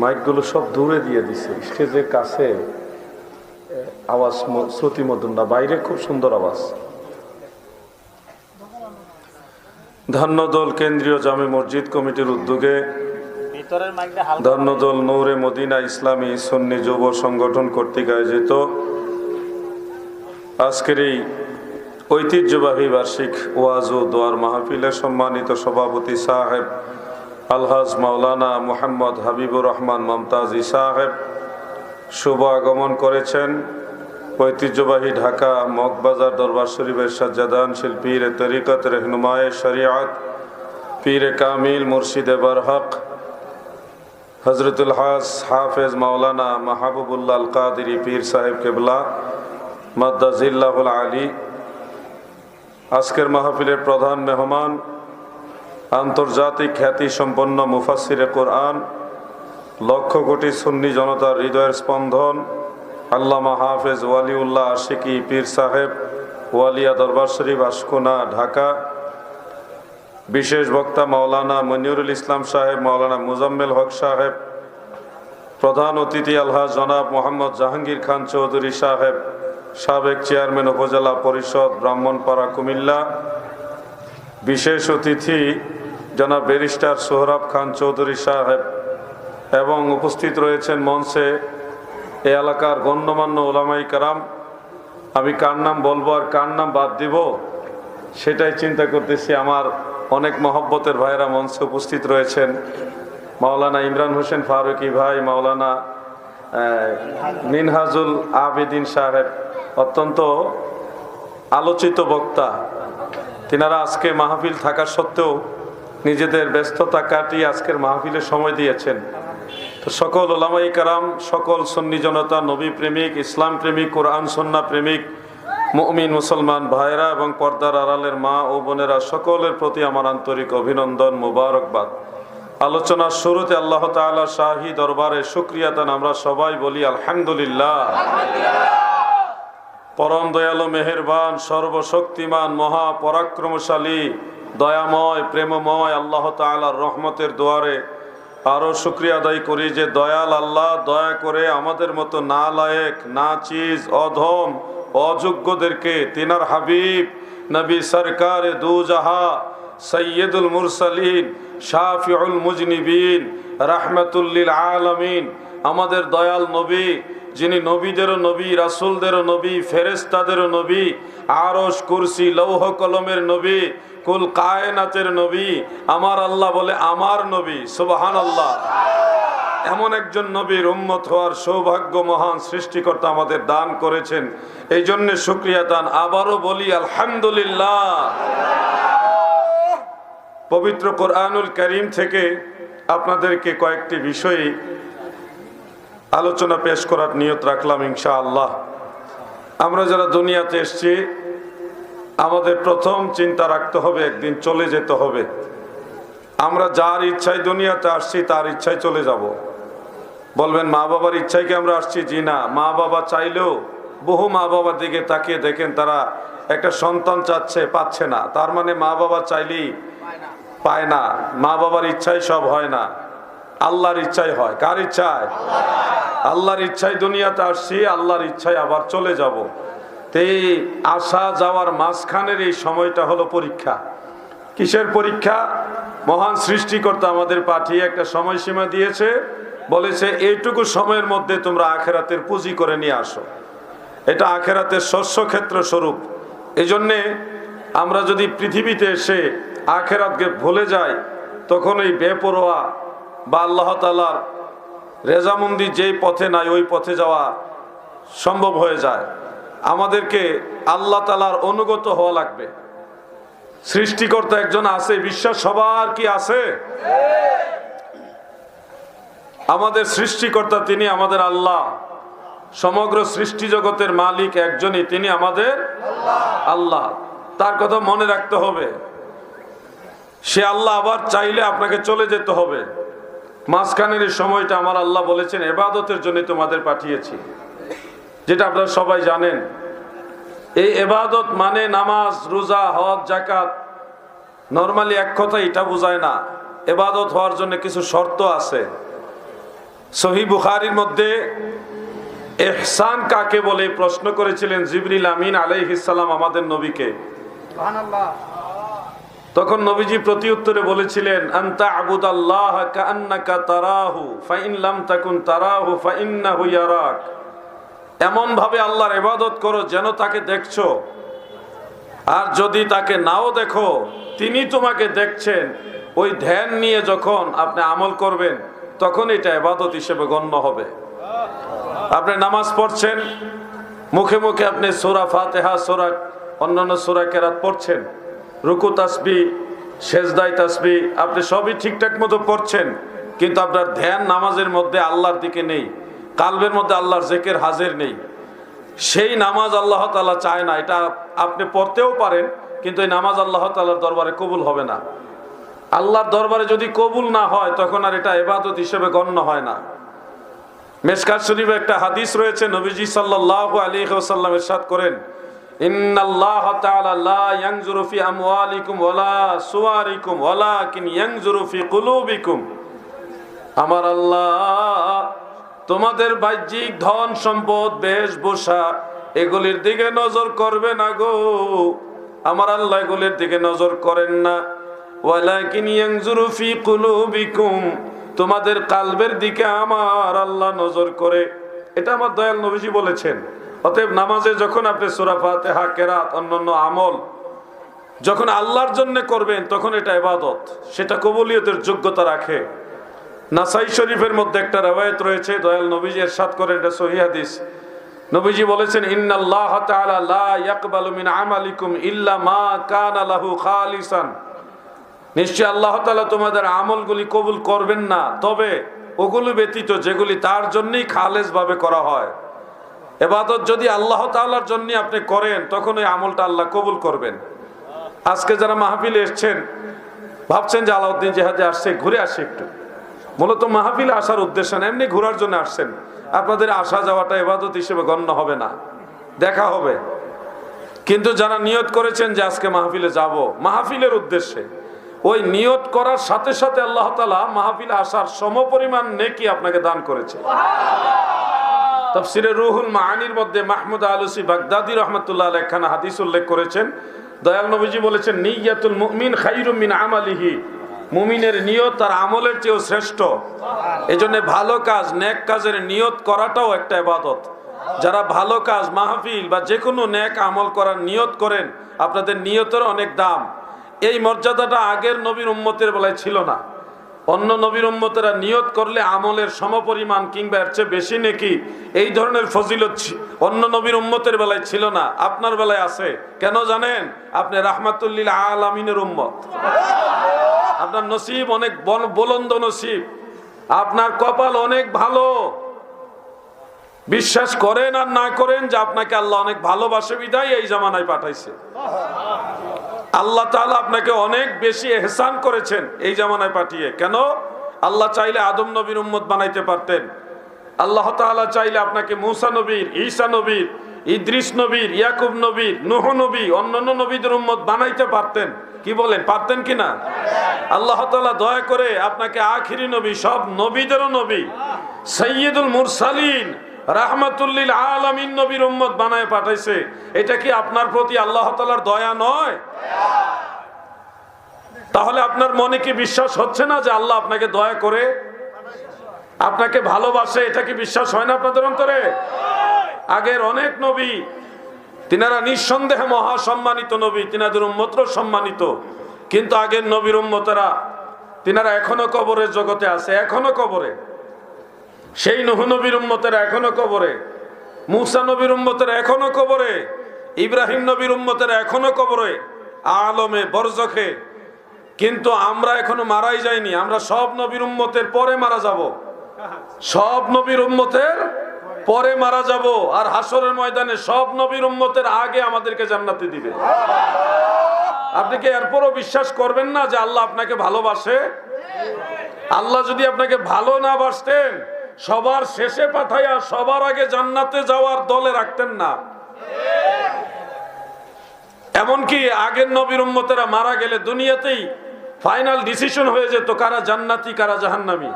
মাইকগুলো সব দূরে দিয়ে দিছে। স্টেজের কাছে আওয়াজ শ্রুতিমধুর না বাইরে খুব সুন্দর আওয়াজ। ধন্যদল কেন্দ্রীয় জামে মসজিদ কমিটির উদ্যোগে ধর্মদল নৌরে মদিনা ইসলামী সন্নি যুব সংগঠন কর্তৃক আয়োজিত আজকের এই ঐতিহ্যবাহী বার্ষিক ওয়াজ ও দোয়ার মাহফিলের সম্মানিত সভাপতি সাহেব আলহাজ মাওলানা মোহাম্মদ হাবিবুর রহমান মমতাজি সাহেব শুভ আগমন করেছেন ঐতিহ্যবাহী ঢাকা মগবাজার দরবার শরীফের সাজ্জাদান শিল্পীর তরিকত রেহনুমায় শরিয়াত, পীর কামিল মুর্শিদে বরহক, হজরতুল হাস হাফেজ মাওলানা মাহবুবুল্লাহ আল কাদিরি পীর সাহেব কেবলা মাদ্দাজিল্লাহুল আলী। আজকের মাহফিলের প্রধান মেহমান আন্তর্জাতিক খ্যাতি সম্পন্ন মুফাসিরে কোরআন, লক্ষ কোটি সুন্নি জনতার হৃদয়ের স্পন্দন, আল্লামা হাফেজ ওয়ালিউল্লাহ আশিকি পীর সাহেব, ওয়ালিয়া দরবার শরীফ আশকুনা, ঢাকা। বিশেষ বক্তা মাওলানা মনিরুল ইসলাম সাহেব, মাওলানা মুজাম্মেল হক সাহেব, প্রধান অতিথি আলহাজ জনাব মোহাম্মদ জাহাঙ্গীর খান চৌধুরী সাহেব, সাবেক চেয়ারম্যান উপজেলা পরিষদ ব্রাহ্মণপাড়া কুমিল্লা। বিশেষ অতিথি জনাব ব্যারিস্টার সোহরাব খান চৌধুরী সাহেব এবং উপস্থিত রয়েছেন মঞ্চে এ এলাকার গণ্যমান্য ওলামাই কারাম। আমি কার নাম বলব আর কার নাম বাদ দিব সেটাই চিন্তা করতেছি। আমার অনেক মহব্বতের ভাইরা মঞ্চে উপস্থিত রয়েছেন। মাওলানা ইমরান হোসেন ফারুকি ভাই, মাওলানা মিনহাজুল আবেদিন সাহেব, অত্যন্ত আলোচিত বক্তা। তিনারা আজকে মাহফিল থাকা সত্ত্বেও নিজেদের ব্যস্ততা কাটিয়ে আজকের মাহফিলে সময় দিয়েছেন। তো সকল ওলামাই কারাম, সকল সন্নি জনতা, নবী প্রেমিক, ইসলাম প্রেমিক, কোরআন সন্না প্রেমিক, মুমিন, মুসলমান ভাইরা এবং পর্দার আড়ালের মা ও বোনেরা, সকলের প্রতি আমার আন্তরিক অভিনন্দন মুবারকবাদ। আলোচনার শুরুতে আল্লাহ তাআলা শাহী দরবারে সুক্রিয়াতান আমরা সবাই বলি আলহামদুলিল্লাহ। পরম দয়ালু, মেহেরবান, সর্বশক্তিমান, মহা পরাক্রমশালী দয়াময়, প্রেমময় আল্লাহ তাআলার রহমতের দোয়ারে আরও শুক্রিয়া আদায় করি যে দয়াল আল্লাহ দয়া করে আমাদের মতো না লায়েক না চিজ অধম, অযোগ্যদেরকে তিনার হাবিব, নবী সরকার দু জাহা সৈয়দুল মুরসালিন, শাফিউল মুজনিবিন, রাহমাতুল্লিল আলামিন, আমাদের দয়াল নবী, যিনি নবীদেরও নবী, রাসুলদেরও নবী ফেরেস্তাদেরও নবী আরস কুরসি, লৌহ, কলমের নবী কুল কায়নাতের নবী, আমার আল্লাহ বলে আমার নবী সুবাহান আল্লাহ এমন একজন নবীর উম্মত হওয়ার সৌভাগ্য মহান সৃষ্টিকর্তা আমাদের দান করেছেন। এই জন্য শুক্রিয়া দান। আবারও বলি, আলহামদুলিল্লাহ। পবিত্র কোরআনুল করিম থেকে আপনাদেরকে কয়েকটি বিষয়ে আলোচনা পেশ করার নিয়ত রাখলাম ইনশা আল্লাহ আমরা যারা দুনিয়াতে এসছি আমাদের প্রথম চিন্তা রাখতে হবে, একদিন চলে যেতে হবে। আমরা যার ইচ্ছায় দুনিয়াতে আসছি, তার ইচ্ছায় চলে যাব। বলবেন, মা বাবার ইচ্ছায় কি আমরা আসছি? জি না। মা বাবা চাইলেও বহু মা বাবার দিকে তাকিয়ে দেখেন, তারা একটা সন্তান চাচ্ছে, পাচ্ছে না। তার মানে মা বাবা চাইলেই পায় না। মা বাবার ইচ্ছাই সব হয় না। আল্লাহর ইচ্ছাই হয়। কার ইচ্ছায়। আল্লাহর ইচ্ছায় দুনিয়াতে আসছি, আল্লাহর ইচ্ছায় আবার চলে যাব। তো আসা যাওয়ার মাঝখানের এই সময়টা হলো পরীক্ষা। কিসের পরীক্ষা? মহান সৃষ্টিকর্তা আমাদের পাঠিয়ে একটা সময়সীমা দিয়েছে, বলেছে এইটুকু সময়ের মধ্যে তোমরা আখেরাতের পুঁজি করে নিয়ে আসো। এটা আখেরাতের শস্য ক্ষেত্র স্বরূপ। এই জন্যে আমরা যদি পৃথিবীতে এসে আখেরাতকে ভুলে যাই, তখন এই বেপরোয়া বা আল্লাহ তালার রেজামন্দি যেই পথে নাই, ওই পথে যাওয়া সম্ভব হয়ে যায়। আমাদেরকে আল্লাহ তালার অনুগত হওয়া লাগবে। সৃষ্টিকর্তা একজন আছে, বিশ্বাস সবার কি আছে? আমাদের সৃষ্টিকর্তা তিনি আমাদের আল্লাহ। সমগ্র সৃষ্টি জগতের মালিক একজনই, তিনি আমাদের আল্লাহ। তার কথা মনে রাখতে হবে। সে আল্লাহ আবার চাইলে আপনাকে চলে যেতে হবে। মাঝখানের সময়টা আমার আল্লাহ বলেছেন, এবাদতের জন্য তোমাদের পাঠিয়েছি। যেটা আপনারা সবাই জানেন এই এবাদত মানে নামাজ রোজা হজ জাকাত নর্মালি এক কথা এটা বোঝায় না এবাদত হওয়ার জন্য কিছু শর্ত আছে। সহি বুখারির মধ্যে এহসান কাকে বলে প্রশ্ন করেছিলেন জিবরিল আমিন আলাইহিসাল্লাম আমাদের নবীকে। তখন নবীজি প্রতি উত্তরে বলেছিলেন আন্তা আবুদ আল্লাহ কান্নাকা তারাহু ফাইন লাম তাকুন তারাহু ফাইন্নাহু ইয়ারাক। এমন ভাবে আল্লাহর ইবাদত করো যেন তাকে দেখছ। আর যদি তাকে নাও দেখো, তিনি তোমাকে দেখছেন। ওই ধ্যান নিয়ে যখন আপনি আমল করবেন, তখন এটা এবাদত হিসেবে গণ্য হবে। আপনি নামাজ পড়ছেন, মুখে মুখে আপনি সোরা ফাতেহা, সোরা, অন্যান্য সোরা কেরাত পড়ছেন। রুকু তাসবি সেজদাই তাসবি, আপনি সবই ঠিকঠাক মতো পড়ছেন। কিন্তু আপনার ধ্যান নামাজের মধ্যে আল্লাহর দিকে নেই। কালবের মধ্যে আল্লাহর জেকের হাজির নেই। সেই নামাজ আল্লাহ তালা চায় না, এটা আপনি পড়তেও পারেন, কিন্তু এই নামাজ আল্লাহ তালার দরবারে কবুল হবে না। আল্লাহর দরবারে যদি কবুল না হয়, তখন আর এটা এবাদত হিসেবে গণ্য হয় না। মেশকাত শরীফে একটা হাদিস রয়েছে, নবীজি সাল্লাল্লাহু আলাইহি ওয়াসাল্লাম ইরশাদ করেন আমার আল্লাহ তোমাদের বাহ্যিক ধন সম্পদ বেশভূষা এগুলির দিকে নজর করবে না গো। আমার আল্লাহ এগুলির দিকে নজর করেন না। তোমাদের কালবের দিকে আমার আল্লাহ নজর করে। এটা আমার দয়াল নবীজি বলেছেন। অতএব নামাজে যখন আপনি সূরা ফাতিহা, কেরাত, অন্যান্য আমল যখন আল্লাহর জন্য করবেন, তখন এটা ইবাদত। সেটা কবুলিয়তের যোগ্যতা রাখে। নাসাই শরীফের মধ্যে একটা রেওয়ায়ত রয়েছে, দয়াল নবীজি এরশাদ করে, এটা সহি হাদিস। নবীজি বলেছেন, ইন্নাল্লাহ তাআলা লা ইয়াকবালু মিন আমালিকুম ইল্লা মা কানা লাহু খালিসান। নিশ্চয় আল্লাহ তাআলা তোমাদের আমলগুলি কবুল করবেন না, তবে ওগুলো ব্যতীত যেগুলি তার জন্যই খালেজ ভাবে করা হয়। এবাদত যদি আল্লাহ তাআলার জন্য আপনি করেন, তখন ওই আমলটা আল্লাহ কবুল করবেন। আজকে যারা মাহফিলে এসছেন, ভাবছেন যে আলাউদ্দিন জেহাদে আসছে, ঘুরে আসছে একটু। মূলত মাহফিল আসার উদ্দেশ্য না এমনি ঘোরার জন্য আসছেন। আপনাদের আসা যাওয়াটা এবাদত হিসেবে গণ্য হবে না। দেখা হবে। কিন্তু যারা নিয়ত করেছেন যে আজকে মাহফিলে যাব মাহফিলের উদ্দেশ্যে ওই নিয়ত করার সাথে সাথে আল্লাহ তালা মাহফিল আসার সমপরিমাণ নেকি আপনাকে দান করেছে। তফসিরে রুহুল মাহানির মধ্যে মাহমুদ আলুসি বাগদাদি রহমতুল্লাহ একখানা হাদিস উল্লেখ করেছেন। দয়াল নবীজি বলেছেন নিয়াতুল মুমিন খাইরুম মিন আমালিহি। মুমিনের নিয়ত তার আমলের চেয়েও শ্রেষ্ঠ। এই জন্য ভালো কাজ, ন্যাক কাজের নিয়ত করাটাও একটা ইবাদত। যারা ভালো কাজ, মাহফিল বা যে কোনো ন্যাক আমল করার নিয়ত করেন, আপনাদের নিয়তের অনেক দাম। এই মর্যাদাটা আগের নবীর উম্মতের বেলায় ছিল না। অন্য নবীর উম্মতেরা নিয়ত করলে আমলের সমপরিমাণ কিংবা এর চেয়ে বেশি নাকি, এই ধরনের ফজিলত অন্য নবীর উম্মতের বেলায় ছিল না, আপনার বেলায় আছে। কেন জানেন? আপনি রাহমাতুল্লিল আলামিনের উম্মত। আপনার নসিব অনেক বল- বুলন্দ নসিব। আপনার কপাল অনেক ভালো। বিশ্বাস করেন আর না করেন যে আপনাকে আল্লাহ অনেক ভালোবাসে, বিদায় এই জামানায় পাঠাইছে। আল্লাহ তাআলা আপনাকে অনেক বেশি এহসান করেছেন এই জামানায় পাঠিয়ে। কেন? আল্লাহ চাইলে আদম নবীর উম্মত বানাইতে পারতেন। আল্লাহ তাআলা চাইলে আপনাকে মুসা নবীর, ঈসা নবীর, ইদ্রিস নবীর, ইয়াকুব নবীর, নুহ নবী, অন্যান্য নবীদের উম্মত বানাইতে পারতেন। কি বলেন, পারতেন কি না? আল্লাহ তাআলা দয়া করে আপনাকে আখিরি নবী, সব নবীদেরও নবী সৈয়দুল মুরসালিন, রাহমাতুল্লিল আলামিন নবীর উম্মত বানায় পাঠাইছে। এটা কি আপনার প্রতি আল্লাহ তাআলার দয়া নয়? তাহলে আপনার মনে কি বিশ্বাস হচ্ছে না যে আল্লাহ আপনাকে দয়া করে? আপনাকে ভালোবাসে, এটা কি বিশ্বাস হয় না আপনাদের অন্তরে? আগের অনেক নবী, তিনারা নিঃসন্দেহে মহা সম্মানিত নবী, তিনাদের উম্মতর সম্মানিত। কিন্তু আগের নবীর উম্মতেরা, তিনারা এখনও কবরের জগতে আছে, এখনও কবরে। সেই নহু নবীর উম্মতেরা এখনও কবরে, মুসা নবীর উম্মতেরা এখনও কবরে, ইব্রাহিম নবীর উম্মতেরা এখনও কবরে, আলমে, বরজখে। কিন্তু আমরা এখনও মারাই যাইনি, আমরা সব নবীর উম্মতের পরে মারা যাব। সব নবীর উম্মতের পরে মারা যাব, আর হাসরের ময়দানে সব নবীর উম্মতের আগে আমাদেরকে জান্নাতে দিবে। আপনি কি এরপরও বিশ্বাস করবেন না যে আল্লাহ আপনাকে ভালোবাসে? আল্লাহ যদি আপনাকে ভালো না বাসতেন, সবার শেষে পাঠাইয়া সবার আগে জান্নাতে যাওয়ার দলে রাখতেন না। এমনকি আগের নবীর উম্মতেরা মারা গেলে দুনিয়াতেই ফাইনাল ডিসিশন হয়ে যেত কারা জান্নাতি, কারা জাহান্নামী।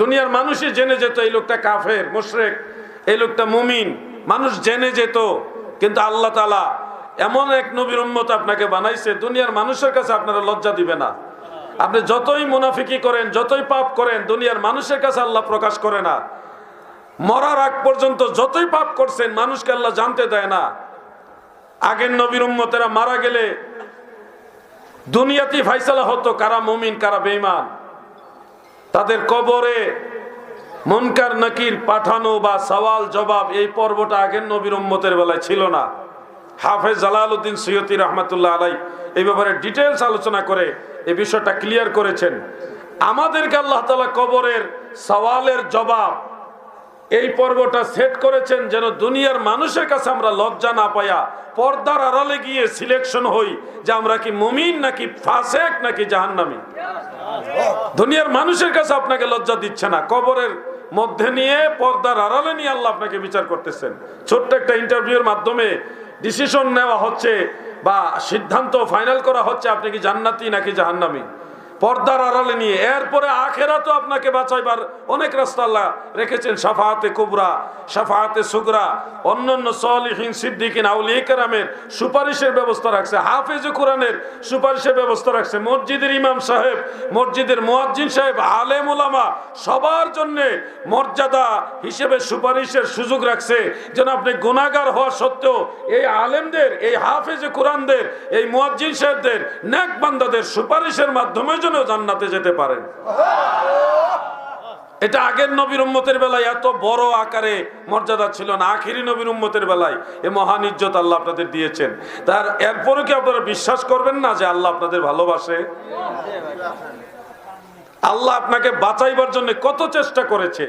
দুনিয়ার মানুষই জেনে যেত, এই লোকটা কাফের, মুশরেক, এই লোকটা মুমিন। মানুষ জেনে যেত, কিন্তু আল্লাহ তালা এমন এক নবীর উম্মত আপনাকে বানাইছে, দুনিয়ার মানুষের কাছে আপনারা লজ্জা দিবে না। আপনি যতই মুনাফিকি করেন, যতই পাপ করেন, দুনিয়ার মানুষের কাছে আল্লাহ প্রকাশ করে না। মরার আগ পর্যন্ত যতই পাপ করছেন, মানুষকে আল্লাহ জানতে দেয় না। আগের নবীর উম্মতেরা মারা গেলে দুনিয়াতেই ফাইসালা হতো, কারা মুমিন, কারা বেঈমান। তাদের কবরে মনকার, নাকির পাঠানো বা সওয়াল, জবাব এই পর্বটা আগের নবীর উম্মতের বেলায় ছিল না। হাফেজ জালালউদ্দিন সৈয়দি রহমাতুল্লাহ আলাই এই ব্যাপারে ডিটেলস আলোচনা করে এই বিষয়টা ক্লিয়ার করেছেন। আমাদেরকে আল্লাহ তালা কবরের সওয়ালের জবাব এই পর্বটা সেট করেছেন যেন দুনিয়ার মানুষের কাছে আমরা লজ্জা না পাইয়া পর্দার আড়ালে গিয়ে সিলেকশন হই যে আমরা কি মুমিন নাকি ফাসেক নাকি জাহান্নামী। দুনিয়ার মানুষের কাছে আপনাকে লজ্জা দিচ্ছে না। কবরের মধ্যে নিয়ে পর্দার আড়ালে নিয়ে আল্লাহ আপনাকে বিচার করতেছেন। ছোট্ট একটা ইন্টারভিউর মাধ্যমে ডিসিশন নেওয়া হচ্ছে বা সিদ্ধান্ত ফাইনাল করা হচ্ছে আপনি কি জান্নাতি নাকি জাহান্নামী? পর্দার আড়ালে নিয়ে। এরপরে আখেরা তো আপনাকে বাঁচাইবার অনেক রাস্তা রেখেছেন। সাফাহাতে কুবরা সাফাহাতে সুগরা, অন্যান্য সলিহীন, সিদ্দিকিন কেরামের সুপারিশের ব্যবস্থা রাখছে। হাফেজ কোরআনের সুপারিশের ব্যবস্থা রাখছে। মসজিদের ইমাম সাহেব, মসজিদের মুয়াজ্জিন সাহেব, আলেম ওলামা সবার জন্যে মর্যাদা হিসেবে সুপারিশের সুযোগ রাখছে। যেন আপনি গুণাগার হওয়া সত্ত্বেও এই আলেমদের, এই হাফেজ কোরআনদের, এই মোয়াজ্জিন সাহেবদের বান্দাদের সুপারিশের মাধ্যমে যেন জান্নাতে যেতে পারেন। এটা আগের নবীর উম্মতের বেলায় এত বড় আকারে মর্যাদা ছিল না, আখিরি নবীর উম্মতের বেলায় এ মহান ইজ্জত আল্লাহ আপনাদের দিয়েছেন। তার এরপরে কি আপনারা বিশ্বাস করবেন না যে আল্লাহ আপনাদের ভালোবাসে? আল্লাহ আপনাকে বাঁচাইবার জন্য কত চেষ্টা করেছে।